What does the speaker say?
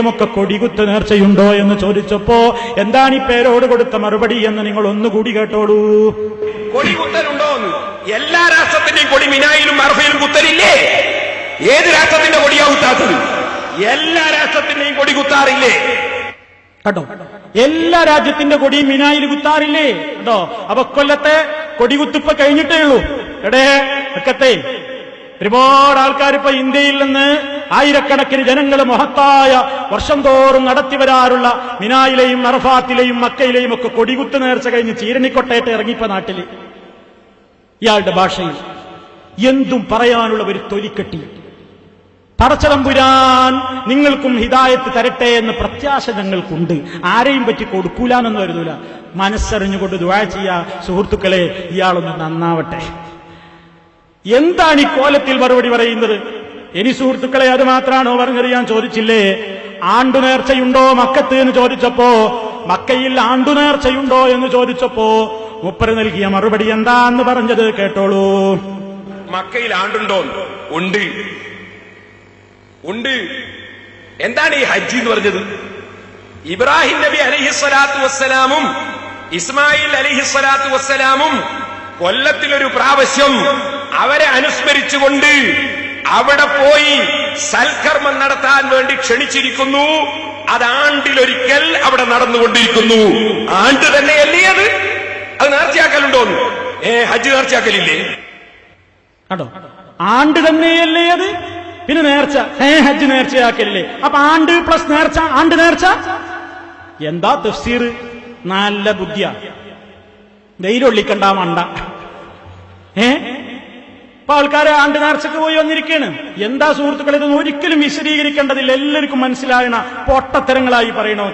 ുമൊക്കെ കൊടികുത്ത് നേർച്ചയുണ്ടോ എന്ന് ചോദിച്ചപ്പോ എന്താണ് ഈ പേരോട് കൊടുത്ത മറുപടി എന്ന് നിങ്ങൾ ഒന്നുകൂടി കേട്ടോളൂ. കൊടി കുത്തലുണ്ടോ എന്ന് എല്ലാ രാഷ്ട്രത്തിന്റെയും കൊടി മിനായിലും അർഫയിലും കുത്തലില്ലേ? ഏത് രാഷ്ട്രത്തിന്റെ കൊടിയാ കുത്താത്തത്? എല്ലാ രാഷ്ട്രത്തിന്റെയും കൊടി കുത്താറില്ലേ? കേട്ടോ? എല്ലാ രാജ്യത്തിന്റെ കൊടി മിനായിൽ കുത്താറില്ലേ? കേട്ടോ? അപ്പൊ കൊല്ലത്തെ കൊടികുത്തിപ്പ കഴിഞ്ഞിട്ടേ ഉള്ളൂ. എടേ ഒക്കത്തെ ഒരുപാട് ആൾക്കാർ ഇപ്പൊ ഇന്ത്യയിൽ നിന്ന് ആയിരക്കണക്കിന് ജനങ്ങൾ മഹത്തായ വർഷം തോറും നടത്തി വരാറുള്ള മിനായിലെയും അറഫാത്തിലെയും മക്കയിലെയും ഒക്കെ കൊടികുത്ത് നേർച്ച കഴിഞ്ഞ് ചീരണിക്കൊട്ടയിട്ട് ഇറങ്ങിപ്പോ നാട്ടിൽ ഇയാളുടെ ഭാഷയിൽ എന്തും പറയാനുള്ള ഒരു തൊലിക്കെട്ടി. പടച്ചതമ്പുരാൻ നിങ്ങൾക്കും ഹിതായത്ത് തരട്ടെ എന്ന് പ്രത്യാശ ഞങ്ങൾക്കുണ്ട്. ആരെയും പറ്റി കൊടുക്കൂലെന്നൊന്നും വരുന്നില്ല. മനസ്സറിഞ്ഞുകൊണ്ട് ദുവാ ചെയ്യാ. സുഹൃത്തുക്കളെ ഇയാളൊന്ന് നന്നാവട്ടെ. എന്താണ് ഈ കോലത്തിൽ മറുപടി പറയുന്നത്? ഇനി സുഹൃത്തുക്കളെ അത് മാത്രമാണോ പറഞ്ഞത് ഞാൻ ചോദിച്ചില്ലേ? ആണ്ടുനേർച്ചയുണ്ടോ മക്കത്ത് എന്ന് ചോദിച്ചപ്പോ മക്കയിൽ ആണ്ടു നേർച്ചയുണ്ടോ എന്ന് ചോദിച്ചപ്പോ മുപ്പര് നൽകിയ മറുപടി എന്താന്ന് പറഞ്ഞത് കേട്ടോളൂ. മക്കയിൽ ആണ്ടുണ്ടോ? ഉണ്ട്. ഉണ്ട്. എന്താണ് ഈ ഹജ്ജ് എന്ന് പറഞ്ഞത്? ഇബ്രാഹിം നബി അലഹിസ്വലാത്തു വസ്സലാമും ഇസ്മായിൽ അലഹിസ്വലാത്തു വസ്സലാമും കൊല്ലത്തിലൊരു പ്രാവശ്യം അവരെ അനുസ്മരിച്ചുകൊണ്ട് അവിടെ പോയി സൽക്കർമ്മം നടത്താൻ വേണ്ടി ക്ഷണിച്ചിരിക്കുന്നു. അത് ആണ്ടിലൊരിക്കൽ അവിടെ നടന്നുകൊണ്ടിരിക്കുന്നു. ആണ്ട് തന്നെയല്ലേ അത്? അത് നേർച്ചയാക്കലുണ്ടോന്ന് ഏ ഹജ്ജ് നേർച്ചയാക്കലില്ലേ? കണ്ടോ? ആണ്ട് തന്നെയല്ലേ അത്? പിന്നെ നേർച്ച. ഏ ഹജ്ജ് നേർച്ചയാക്കലില്ലേ? അപ്പൊ ആണ്ട് പ്ലസ് നേർച്ച ആണ്ട് നേർച്ച? എന്താ തഫ്സീർ? നല്ല ബുദ്ധിയാ. വെയിലൊള്ളിക്കണ്ട മണ്ട. ഏ? ഇപ്പൊ ആൾക്കാരെ ആണ്ട് നേർച്ചക്ക് പോയി വന്നിരിക്കുകയാണ് എന്താ സുഹൃത്തുക്കളെ ഇതൊന്നും ഒരിക്കലും വിശദീകരിക്കേണ്ടതില്ല. എല്ലാവർക്കും മനസ്സിലായണ പൊട്ടത്തരങ്ങളായി പറയണോ?